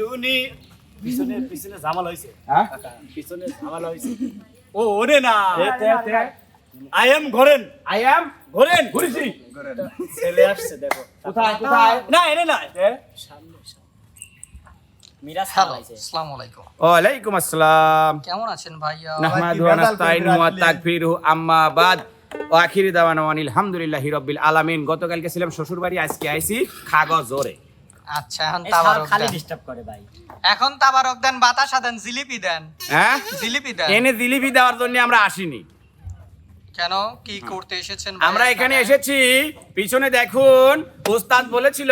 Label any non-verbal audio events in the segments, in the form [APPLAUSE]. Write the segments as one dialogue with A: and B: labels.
A: দুনি। পিছনে পিছনে ঝামেলা হয়েছে
B: হ্যাঁ
A: পিছনে ঝামেলা হয়েছে ও ওরে না।
B: তে তে।
A: আই এম ঘোরেন
B: আই এম
A: ঘোরেন
B: ঘুরেছি।
A: ছেলে আসছে দেখো।
B: কোথায় কোথায়?
A: না এনে না। সামনে সামনে। মিরাজ
C: হ্যালো
A: চালাইছে
C: আসসালামু আলাইকুম
B: আসসালাম।
C: কেমন আছেন ভাইয়া?
B: নাহমাদু ওয়া নাস্তাইনু ওয়া তাগফিরু। আম্মা বাদ। আখিরি দাওয়ানা। ওয়া আলহামদুলিল্লাহি রাব্বিল আলামিন। গতকালকে ছিলাম শ্বশুর বাড়ি আজকে আইছি খাগজ জোরে
C: আচ্ছা এখন
A: এই
C: তাবারক
A: খালি ডিস্টার্ব করে ভাই।
C: এখন তাবারক দেন বাতাসা দেন জিলিপি দেন।
B: হ্যাঁ?
C: জিলিপি দেন।
B: এনে জিলিপি দেওয়ার জন্য আমরা আসিনি।
C: কেন? কি করতে এসেছেন
B: আমরা এখানে এসেছি পিছনে দেখুন ওস্তাদ বলেছিল।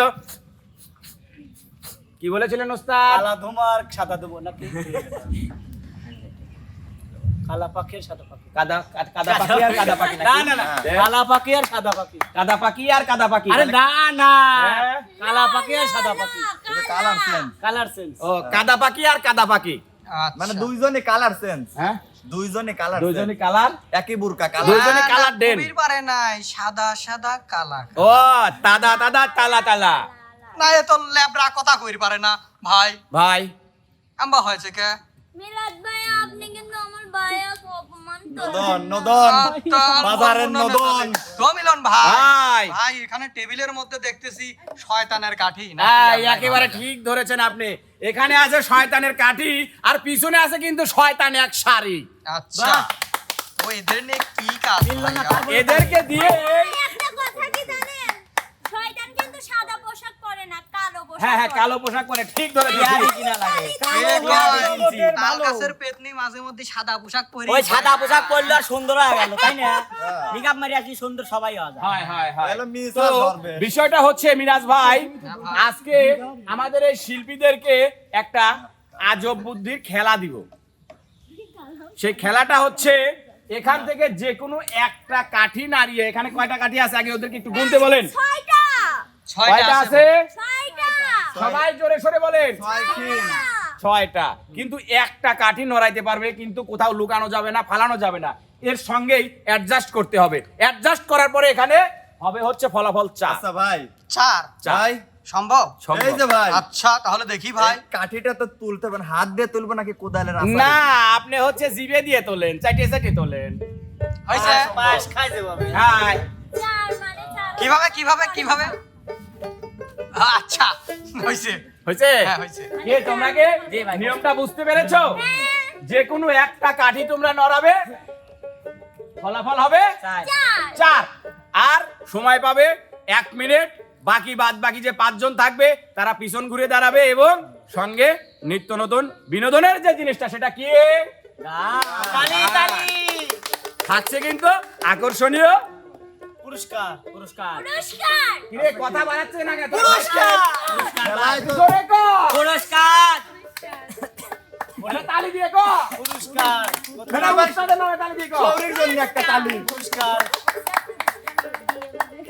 B: কি বলেছিলেন ওস্তাদ
A: কালা ধুমার সাদা দেবো নাকি [LAUGHS] কালা পাখি আর সাদা
B: কাদা কাদা পাখি আর কাদা পাখি
A: না না না।
B: হ্যাঁ।
A: কালা পাখি আর সাদা পাখি।
B: কাদা পাখি আর কাদা পাখি
A: আরে না না? কালা পাখি আর সাদা পাখি।
D: কালার সেন্স
A: কালার সেন্স
B: ও কাদা পাখি আর কাদা পাখি।
C: মানে
D: দুইজনে কালার সেন্স
B: হ্যাঁ?
D: দুইজনে কালার
B: দুইজনে কালার
D: একই বুরকা কালার
B: দুইজনে কালার দেন।
C: পারে নাই সাদা সাদা কালা
B: ও তাদা তাদা তালা তালা।
C: না এ তো ল্যাবরা কথা কইর পারে না ভাই।
B: ভাই।
C: আম্বা হয়েছে কে?
E: মিরাজ ভাই আপনি কিন্তু আমার অপমান
D: নদন নদন। বাজারের নদন।
C: তো মিলন ভাই।
B: ভাই।
C: এখানে টেবিলের মধ্যে দেখতেছি শয়তানের কাঠি। না
B: একেবারে ঠিক ধরেছেন আপনি। এখানে আছে শয়তানের কাঠি আর পিছনে আছে কিন্তু শয়তান এক শাড়ি।
C: আচ্ছা। ও এদের নিয়ে কি কাজ?
B: এদেরকে দিয়ে
E: একটা কথা কি জানেন শয়তান কিন্তু সাদা পোশাক পরে না কালো পোশাক
B: হ্যাঁ হ্যাঁ কালো পোশাক পরে ঠিক ধরেছেন
A: কিনা লাগে।
C: এ
A: কিনছি।
C: ভাই, তাল গাছের পেতনি মাঝে মধ্যে সাদা পোশাক পরে।
A: ওই সাদা পোশাক পরলে আর সুন্দর হয়ে গেল তাই না? মেকআপ মারি আসলে সুন্দর সবাই হওয়া যায়।
B: হয় হয় হয়। তো বিষয়টা হচ্ছে মিরাজ ভাই আজকে আমাদের এই শিল্পীদেরকে একটা আজব বুদ্ধির খেলা দিব। সেই খেলাটা হচ্ছে এখান থেকে যে কোনো একটা কাঠি নাড়িয়ে এখানে কয়টা কাঠি আছে? আগে ওদেরকে একটু গুনতে বলেন।
E: ছয়টা
C: আছে
B: সবাই জোরে সরে বলেন।
E: ছয়টা।
B: ছয়টা। কিন্তু একটা কাঠি নড়াইতে পারবে কিন্তু কোথাও লুকানো যাবে না ফালানো যাবে না। এর সঙ্গেই অ্যাডজাস্ট করতে হবে। অ্যাডজাস্ট করার পরে এখানে হবে হচ্ছে ফলাফল চা
D: আচ্ছা ভাই।
C: চার।
B: চা।
D: ভাই।
C: সম্ভব?
D: এই যে ভাই।
C: আচ্ছা তাহলে দেখি ভাই।
D: কাঠিটা তো তুলতে হবে হাত দিয়ে তুলবো নাকি কোদালের?
B: না আপনি হচ্ছে জিভে দিয়ে তোলেন চাইটে চাইটে তোলেন।
A: খাই আমি।
B: হ্যাঁ।
E: চার মানে চার।
C: কীভাবে কীভাবে কীভাবে? আচ্ছা। হয়েছে
B: হয়েছে
C: হ্যাঁ হয়েছে
B: কে তোমরা কে নিয়মটা বুঝতে পেরেছ? যে কোনো একটা কাঠি তোমরা নড়াবে। ফলাফল হবে? চার। আর সময় পাবে এক মিনিট। বাকি বাদ বাকি যে পাঁচজন থাকবে তারা পিছন ঘুরে দাঁড়াবে এবং সঙ্গে নিত্য নতুন বিনোদনের যে জিনিসটা সেটা কি? থাকছে কিন্তু আকর্ষণীয়
A: পুরস্কার পুরস্কার।
E: পুরস্কার!
B: কিরে কথা বাড়াচ্ছে না কেন?
A: পুরস্কার। পুরস্কার
B: ওটা তালি দিয়ে কর!
A: পুরস্কার!
B: না, না, নামে তালি দিয়ে কর।
D: চৌরির জন্য একটা তালি।
A: পুরস্কার!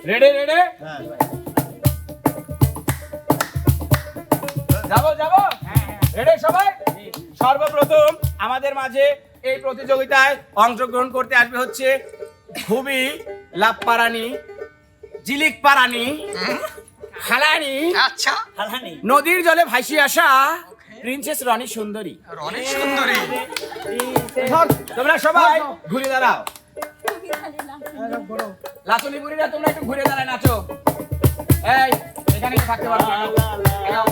B: Ready ready?
D: হ্যাঁ।
B: যাব যাব? রেডি সবাই? সর্বপ্রথম আমাদের মাঝে এই প্রতিযোগিতায় অংশগ্রহণ করতে আসবে হচ্ছে খুবই লাভপারানি জিলিক পারানি খালানি
C: আচ্ছা
A: হালানি
B: নদীর জলে ভাসি আসা প্রিন্সেস রনি সুন্দরী
C: অনেক সুন্দরী
B: তোমরা সবাই ঘুরে দাঁড়াও লাচুনি বুড়িরা তোমরা একটু ঘুরে দাঁড়ায় নাচো এই এখানে থাকতে পারো এগাও,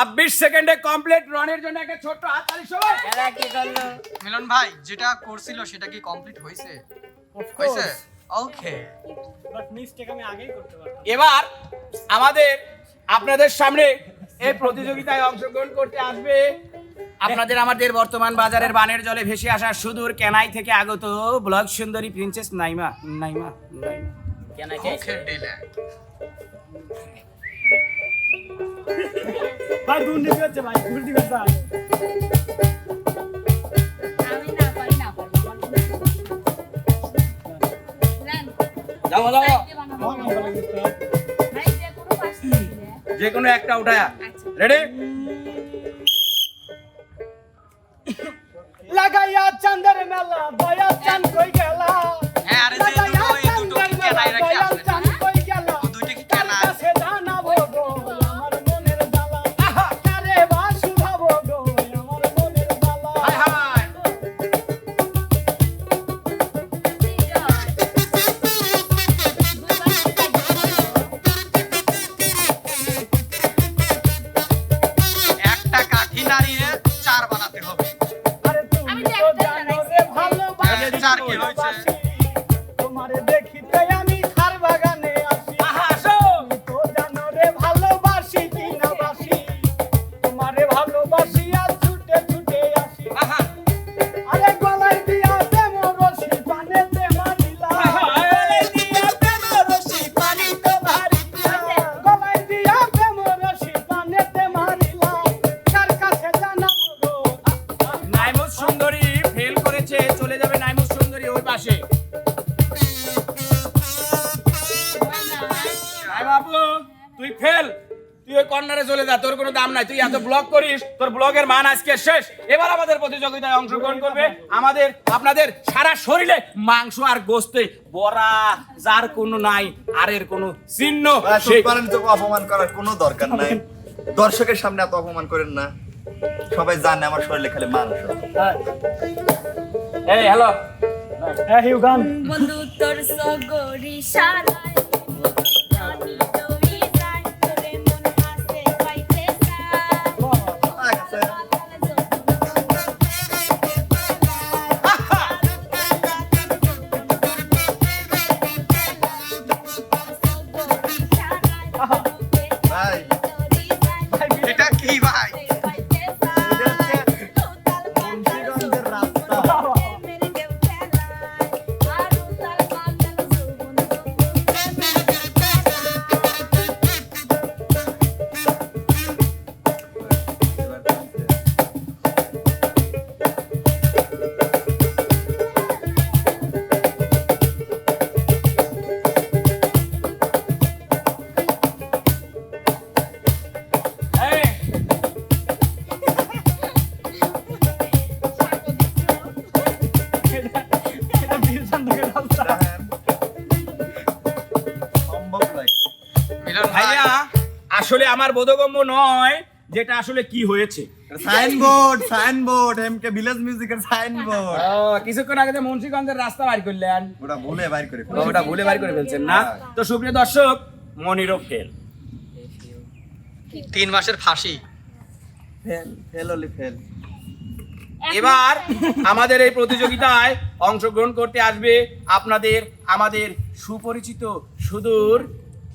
B: ছাব্বিশ সেকেন্ডে কমপ্লিট রানের জন্য একটা ছোট্ট হাততালি সবাই।
A: এরা কি করল?
C: মিলন ভাই যেটা করছিল সেটা কি কমপ্লিট হয়েছে? হয়েছে? ওকে
A: বাট মিস্টেক আমি আগেই করতে পারতাম।
B: এবার আমাদের আপনাদের সামনে এই প্রতিযোগিতায় অংশগ্রহণ করতে আসবে। আপনাদের আমাদের বর্তমান বাজারের বানের জলে ভেসে আসা সুদূর কেনাই থেকে আগত ব্লগ সুন্দরী প্রিন্সেস নাইমা নাইমা নাইমা।
A: কেন
E: নেন,
B: যাও যাও
E: সাইডে ভাই, যে কোনো পাশে
B: যে কোনো একটা উঠায়া।
E: আচ্ছা।
B: রেডি
A: লাগাইয়া চাঁদের মেলা দয়া চান কই গেলা
B: নাই তুই এত ব্লগ করিস তোর ব্লগের মান আজকে শেষ। এবার আমাদের প্রতিযোগিতায় অংশগ্রহণ করবে আমাদের আপনাদের সারা শরীরে মাংস আর গোস্তে বড়া যার কোনো নাই আর এর কোনো চিহ্ন
D: অপমান করার কোনো দরকার নাই। দর্শকের সামনে এত অপমান করেন না। সবাই জানে আমার শরীরে খালি মাংস।
B: এই হ্যালো
A: হ্যাঁ হিউ গান
E: বন্ধু তোর সগরি সারাই
B: আসলে আমার বোধগম্য নয় যেটা আসলে কি হয়েছে।
D: Signboard signboard M K village মিউজিকের সাইনবোর্ড।
B: ও, কিছুক্ষণ আগে যে মুন্সিগঞ্জের রাস্তা বাইর করলেন।
D: ওটা ভুলে বাইর করে
B: ওটা ভুলে বাইর করে ফেলছেন না? তো সুপ্রিয় দর্শক মনিরও ফেল।
C: তিন মাসের ফাঁসি।
D: ফেল ফেল হলি ফেল।
B: এবার আমাদের এই প্রতিযোগিতায় অংশগ্রহণ করতে আসবে আপনাদের আমাদের সুপরিচিত সুদূর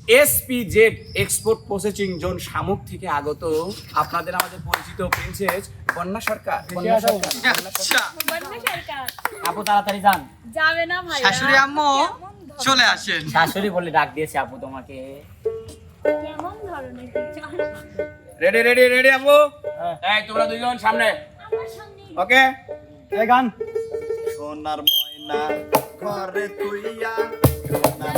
B: SP Z export processing zone শামুক থেকে আগত আপনাদের আমাদের পরিচিত প্রিন্সেস কন্যা সরকার। কন্যা সরকার।
C: আচ্ছা।
A: আপু তাড়াতাড়ি যান।
E: যাবে না ভাই
C: শাশুড়ি আম্মু চলে আসেন।
A: শাশুড়ি বলে ডাক দিয়েছে আপু তোমাকে।
E: কেমন ধরনের
B: রেডি রেডি রেডি আপু?
A: হ্যাঁ।
B: এই তোমরা দুজন সামনে।
E: আমার সামনে।
B: ওকে
A: এই গান।
D: সোনার ময়না ঘরে তুইয়া সোনার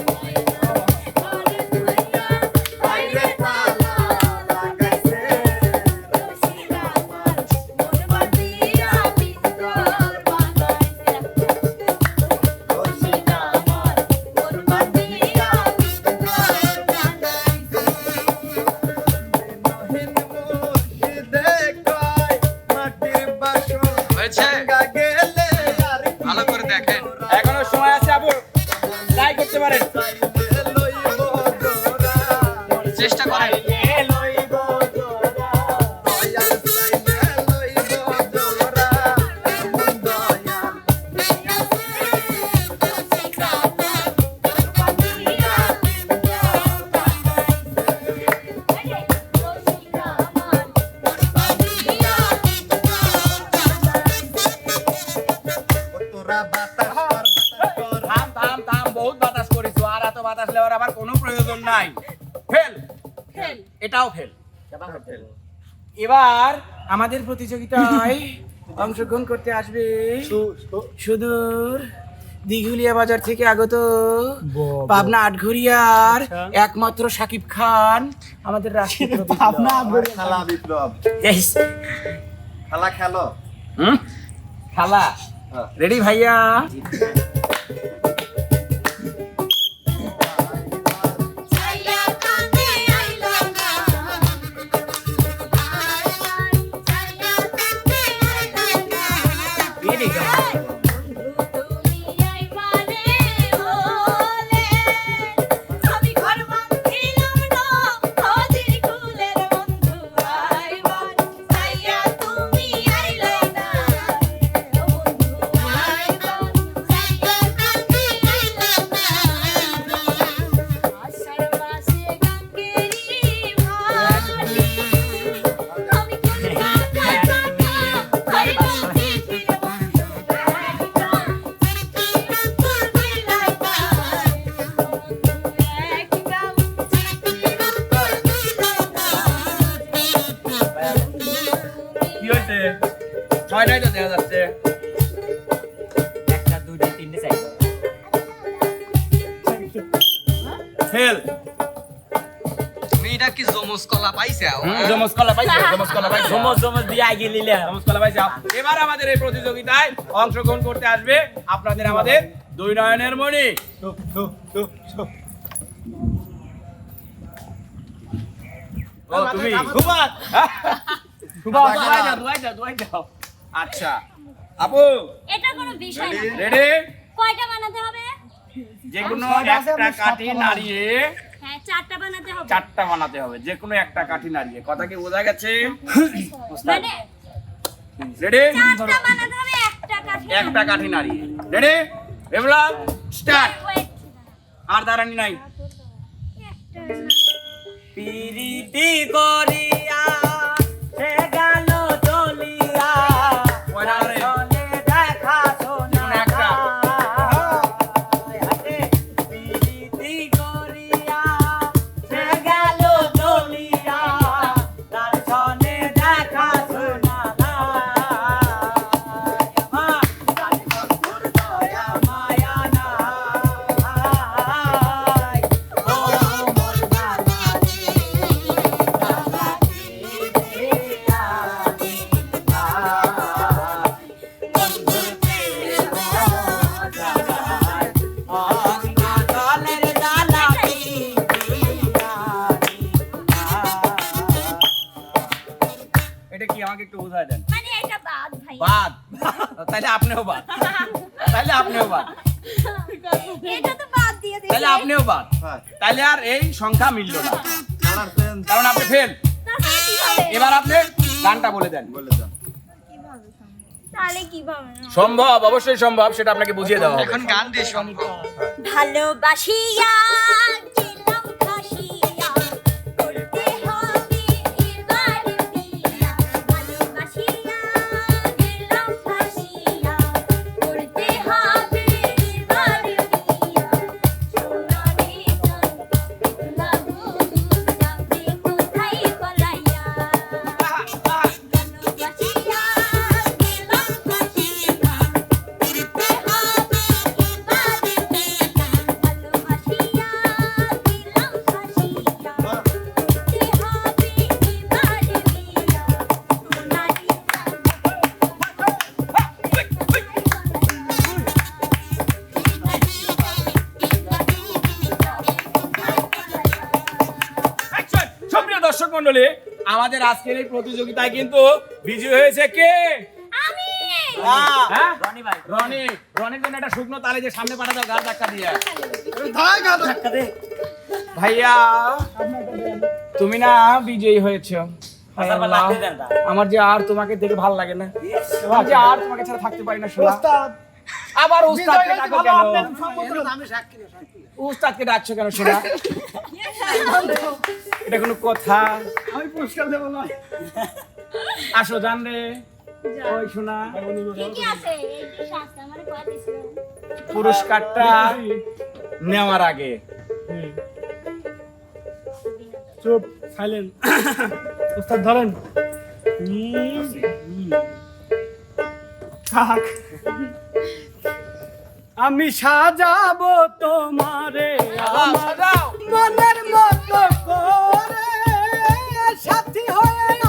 B: ট্রাই করতে পারেন ফেল।
E: ফেল।
B: এটাও ফেল। এবার আমাদের প্রতিযোগিতায় [LAUGHS] অংশগ্রহণ করতে আসবে সুদূর দিঘুলিয়া বাজার থেকে আগত পাবনা আটঘরিয়ার একমাত্র সাকিব খান আমাদের রাষ্ট্রীয় [LAUGHS]
A: পাবনা
D: খেলা বিপ্লব। খেলা খেলো।
B: হুম?
D: হ্যাঁ।
B: রেডি ভাইয়া? ছয়টাই তো দেখা যাচ্ছে।
F: একটা দুইটা তিনটে চারটে।
B: ফেল
C: তুমি কি জমস কলা পাইছাও
B: জমস কলা পাইছো জমস কলা পাইছো।
F: জমজ জমজ দিয়ে আগে নিলে।
B: জমস কলা পাইছো। এবার আমাদের এই প্রতিযোগিতায় অংশগ্রহণ করতে আসবে আপনাদের আমাদের দুই নয়নের মণি। ও তুমি
F: ঘুমাত
B: দুয়াই দাও দুয়াই দাও দুয়াই দাও আচ্ছা। আপু
E: এটা কোনো বিষয় না।
B: রেডি
E: কয়টা বানাতে হবে?
B: যে কোনো একটা কাঠি নাড়িয়ে
E: হ্যাঁ চারটা বানাতে হবে।
B: চারটা বানাতে হবে যে কোনো একটা কাঠি নাড়িয়ে। কথা কি বোঝা গেছে? [COUGHS]
E: মানে
B: রেডি
E: চারটা বানাতে হবে একটা কাঠি
B: একটা কাঠি নাড়িয়ে। রেডি বিপ্লব স্টার্ট আর দাঁড়ানি নাই।
E: একটা
F: পিরিতি করিয়া
B: তাহলে আর এই সংখ্যা মিলল না। কারণ আপনি ফেল এবার আপনি গানটা বলে দেন।
D: বলে
E: দেন।
B: সম্ভব অবশ্যই সম্ভব সেটা আপনাকে বুঝিয়ে দেওয়া
C: এখন গান দিয়ে সম্ভব।
E: ভালোবাসিয়া
B: মন্ডলী আমাদের আজকের এই প্রতিযোগিতায় কিন্তু বিজয়ী হয়েছে কে?
E: আমি।
B: হ্যাঁ?
F: রনি ভাই।
B: রনি। রনির জন্য একটা শুকনো তালে যে সামনে পাঠা দাও ধাক্কা দিয়ে।
F: ধাক্কা দে।
B: ভাইয়া তুমি না বিজয়ী হয়েছো।
F: আবার
B: আল্লাহ,
F: লাগতে দেন না।
B: আমার যে আর তোমাকে দেখে ভালো লাগে না। আমার যে আর তোমাকে ছাড়া থাকতে পারি না আবার উস্তাদকে ডাকো কেন? উস্তাদকে ডাকছো কেন শোনা? [LAUGHS] এটা কোনো কথা?
A: আমি পুরস্কার দেবো না।
B: আসো জান রে। ওই শোনা।
E: কি কি আছে এই যে শাস্তা মানে
B: পুরস্কারটা নেওয়ার আগে।
E: চুপ সাইলেন্ট উস্তাদ ধরেন। থাক। আমি সাজাবো তোমারে আমার
B: সাজাও।
E: মনের মতো করে সাথী হয়ে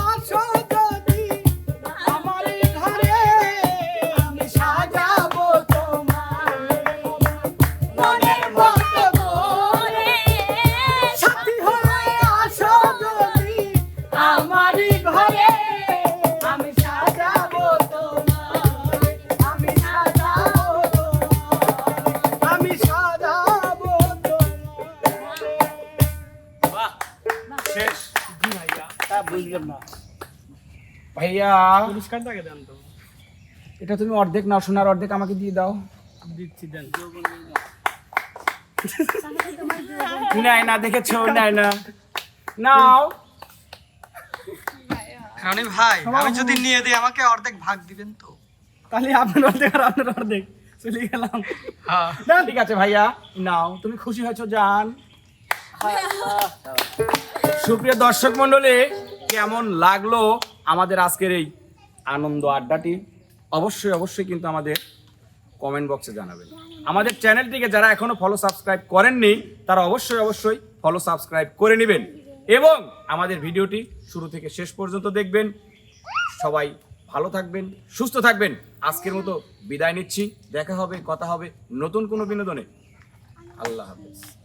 E: ভাইয়া। পুরস্কারটাকে দেন তো।
B: এটা তুমি অর্ধেক নাও সোনার অর্ধেক আমাকে দিয়ে দাও।
E: দিচ্ছি দেন।
B: নাই না দেখেছ? নাই না। নাও।
C: রনি ভাই আমি যদি নিয়ে দিই আমাকে অর্ধেক ভাগ দিবেন তো?
E: তাহলে আপনার অর্ধেক আর আপনার অর্ধেক। চলে গেলাম।
C: হ্যাঁ।
B: না ঠিক আছে ভাইয়া নাও। তুমি খুশি হয়েছো জান। সুপ্রিয় দর্শক মন্ডলী কেমন লাগল? আমাদের আজকের এই আনন্দ আড্ডাটি অবশ্যই অবশ্যই কিন্তু আমাদের কমেন্ট বক্সে জানাবেন। আমাদের চ্যানেলটিকে যারা এখনও ফলো সাবস্ক্রাইব করেননি, তারা অবশ্যই অবশ্যই ফলো সাবস্ক্রাইব করে নেবেন। এবং আমাদের ভিডিওটি শুরু থেকে শেষ পর্যন্ত দেখবেন। সবাই ভালো থাকবেন, সুস্থ থাকবেন। আজকের মতো বিদায় নিচ্ছি। দেখা হবে, কথা হবে নতুন কোনো বিনোদনে। আল্লাহ হাফেজ।